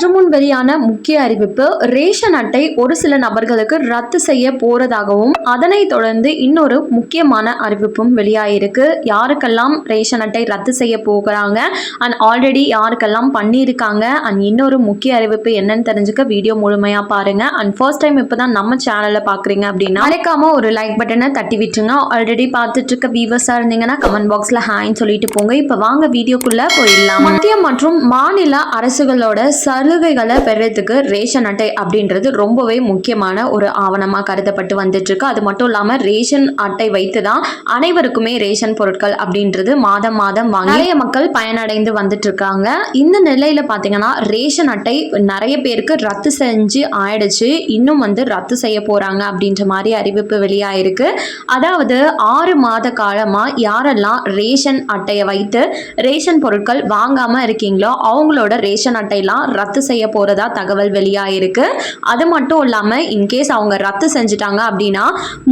சற்று முன் வெளியான முக்கிய அறிவிப்பு ரேஷன் அட்டை ஒரு சில நபர்களுக்கு ரத்து செய்ய போறதாகவும் அதனைத் தொடர்ந்து இன்னொரு முக்கியமான அறிவிப்பும் வெளியாயிருக்கு. யாருக்கெல்லாம் ரேஷன் அட்டை ரத்து செய்ய போகிறாங்க அண்ட் ஆல்ரெடி யாருக்கெல்லாம் பண்ணியிருக்காங்க அண்ட் இன்னொரு முக்கிய அறிவிப்பு என்னன்னு தெரிஞ்சுக்க வீடியோ முழுமையா பாருங்க. அண்ட் ஃபர்ஸ்ட் டைம் இப்பதான் நம்ம சேனலில் பாக்குறீங்க அப்படின்னா மறைக்காம ஒரு லைக் பட்டனை தட்டி விட்டுருங்க. ஆல்ரெடி பார்த்துட்டு இருக்க வியூவர்ஸா இருந்தீங்கன்னா கமெண்ட் பாக்ஸ்ல ஹாய்ன்னு சொல்லிட்டு போங்க. இப்போ வாங்க வீடியோக்குள்ள போயிடலாம். மத்திய மற்றும் மாநில அரசுகளோட சலுகைகளை பெறதுக்கு ரேஷன் அட்டை அப்படின்றது ரொம்பவே முக்கியமான ஒரு ஆவணமாக கருதப்பட்டு வந்துட்டு இருக்கு அது மட்டும் இல்லாமல் ரேஷன் அட்டை வைத்து தான் அனைவருக்குமே ரேஷன் பொருட்கள் அப்படின்றது மாதம் மாதம் வாங்கி நிறைய மக்கள் பயனடைந்து வந்துட்டு இருக்காங்க இந்த நிலையில பார்த்தீங்கன்னா ரேஷன் அட்டை நிறைய பேருக்கு ரத்து செஞ்சு ஆயிடுச்சு. இன்னும் வந்து ரத்து செய்ய போறாங்க அப்படின்ற மாதிரி அறிவிப்பு வெளியாயிருக்கு. அதாவது ஆறு மாத காலமா யாரெல்லாம் ரேஷன் அட்டையை வைத்து ரேஷன் பொருட்கள் வாங்காம இருக்கீங்களோ அவங்களோட ரேஷன் அட்டையெல்லாம் ரத்து ரத்து செய்ய போறதா தகவல் வெளியாயிருக்கு அது மட்டும் இல்லாம இன்கேஸ் அவங்க ரத்து செஞ்சுட்டாங்க அப்படின்னா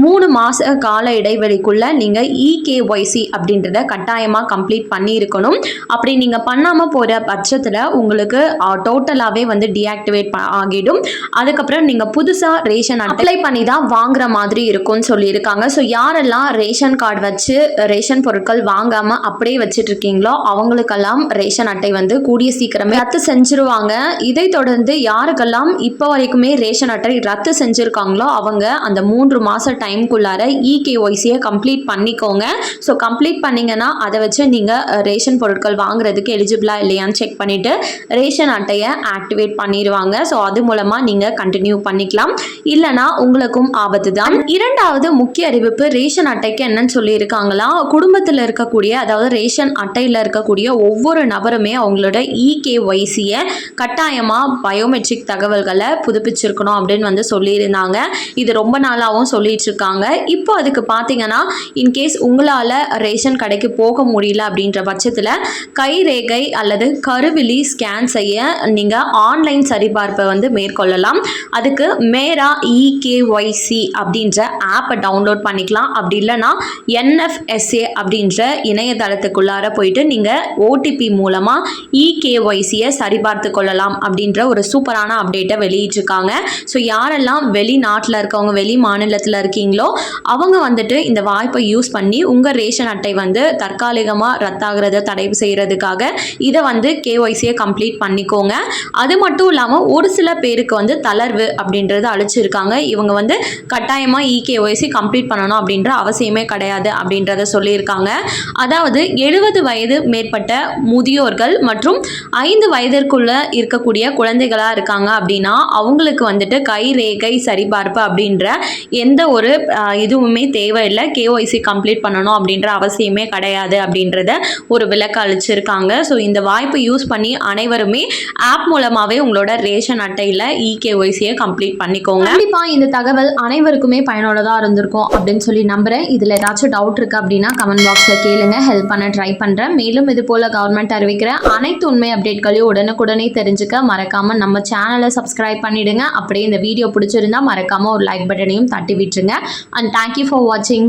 மூணு மாச கால இடைவெளிக்குள்ள நீங்க இகேஒய்சி அப்படின்றத கட்டாயமா கம்ப்ளீட் பண்ணியிருக்கணும். அப்படி நீங்க பண்ணாம போற பட்சத்துல உங்களுக்கு டோட்டலாவே வந்து டீஆக்டிவேட் ஆகிடும். அதுக்கப்புறம் நீங்க புதுசா ரேஷன் அப்ளை பண்ணி தான் வாங்குற மாதிரி இருக்கும்னு சொல்லியிருக்காங்க. ஸோ யாரெல்லாம் ரேஷன் கார்டு வச்சு ரேஷன் பொருட்கள் வாங்காம அப்படியே வச்சுட்டு இருக்கீங்களோ அவங்களுக்கெல்லாம் ரேஷன் அட்டை வந்து கூடிய சீக்கிரமே ரத்து செஞ்சிருவாங்க. இதை தொடர்ந்து யாருக்கெல்லாம் இப்போ வரைக்குமே ரேஷன் அட்டை ரத்து செஞ்சுருக்காங்களோ அவங்க அந்த மூன்று மாத டைம்குள்ளார இகேஒய்சியை கம்ப்ளீட் பண்ணிக்கோங்க. ஸோ கம்ப்ளீட் பண்ணீங்கன்னா அதை வச்சு நீங்கள் ரேஷன் பொருட்கள் வாங்குறதுக்கு எலிஜிபிளாக இல்லையான்னு செக் பண்ணிவிட்டு ரேஷன் அட்டையை ஆக்டிவேட் பண்ணிடுவாங்க ஸோ அது மூலமாக நீங்கள் கண்டினியூ பண்ணிக்கலாம். இல்லைனா உங்களுக்கும் ஆபத்து தான். இரண்டாவது முக்கிய அறிவிப்பு ரேஷன் அட்டைக்கு என்னன்னு சொல்லியிருக்காங்களா? குடும்பத்தில் இருக்கக்கூடிய அதாவது ரேஷன் அட்டையில் இருக்கக்கூடிய ஒவ்வொரு நபருமே அவங்களோட இகேஒய்சியை கட் கட்டாயமாக பயோமெட்ரிக் தகவல்களை புதுப்பிச்சிருக்கணும் அப்படின்னு வந்து சொல்லியிருந்தாங்க. இது ரொம்ப நாளாகவும் சொல்லிட்டு இருக்காங்க. இப்போ அதுக்கு பார்த்தீங்கன்னா இன்கேஸ் உங்களால் ரேஷன் கடைக்கு போக முடியல அப்படின்ற பட்சத்தில் கைரேகை அல்லது கருவிழி ஸ்கேன் செய்ய நீங்கள் ஆன்லைன் சரிபார்ப்பை வந்து மேற்கொள்ளலாம். அதுக்கு மேரா இகேஒய்சி அப்படின்ற ஆப்பை டவுன்லோட் பண்ணிக்கலாம். அப்படி இல்லைன்னா என்எஃப்எஸ்ஏ அப்படின்ற இணையதளத்துக்குள்ளார போயிட்டு நீங்கள் ஓடிபி மூலமாக இகேஒய்சியை சரிபார்த்து கொள்ளலாம். அப்படின்ற ஒரு சூப்பரான அப்டேட்டை வெளியிட்டிருக்காங்க. ஸோ யாரெல்லாம் வெளிநாட்டில் இருக்கவங்க வெளி மாநிலத்தில் இருக்கீங்களோ அவங்க வந்துட்டு இந்த வாய்ப்பை யூஸ் பண்ணி உங்கள் ரேஷன் அட்டை வந்து தற்காலிகமாக ரத்தாகிறத தடை செய்கிறதுக்காக இதை வந்து கேஒய்சியை கம்ப்ளீட் பண்ணிக்கோங்க. அது மட்டும் இல்லாமல் ஒரு சில பேருக்கு வந்து தளர்வு அப்படின்றத அழிச்சிருக்காங்க. இவங்க வந்து கட்டாயமாக இகேஒய்சி கம்ப்ளீட் பண்ணணும் அப்படின்ற அவசியமே கிடையாது அப்படின்றத சொல்லியிருக்காங்க. அதாவது எழுபது வயது மேற்பட்ட முதியோர்கள் மற்றும் ஐந்து வயதிற்குள்ள இருக்கக்கூடிய குழந்தைகளாக இருக்காங்க அப்படின்னா அவங்களுக்கு வந்துட்டு கை ரேகை சரிபார்ப்பு அப்படின்ற எந்த ஒரு இதுவுமே தேவையில்லை. கேஒய்சி கம்ப்ளீட் பண்ணணும் அப்படின்ற அவசியமே கிடையாது அப்படின்றத ஒரு விளக்க அளிச்சிருக்காங்க. ஸோ இந்த வாய்ப்பு யூஸ் பண்ணி அனைவருமே ஆப் மூலமாகவே உங்களோட ரேஷன் அட்டையில் இகேஒய்சியை கம்ப்ளீட் பண்ணிக்கோங்க. கண்டிப்பாக இந்த தகவல் அனைவருக்குமே பயனுள்ளதாக இருந்திருக்கும் அப்படின்னு சொல்லி நம்புகிறேன் இதில் ஏதாச்சும் டவுட் இருக்குது அப்படின்னா கமெண்ட் பாக்ஸில் கேளுங்க. ஹெல்ப் பண்ண ட்ரை பண்ணுறேன் மேலும் இது போல் கவர்மெண்ட் அறிவிக்கிற அனைத்து உண்மை அப்டேட்களையும் உடனுக்குடனே தெரிஞ்சுக்க மறக்காமல் நம்ம சேனலை சப்ஸ்கிரைப் பண்ணிடுங்க. அப்படியே இந்த வீடியோ பிடிச்சிருந்தா மறக்காமல் ஒரு லைக் பட்டனையும் தட்டி விட்டுருங்க. அண்ட் தேங்க்யூ ஃபார் வாட்சிங்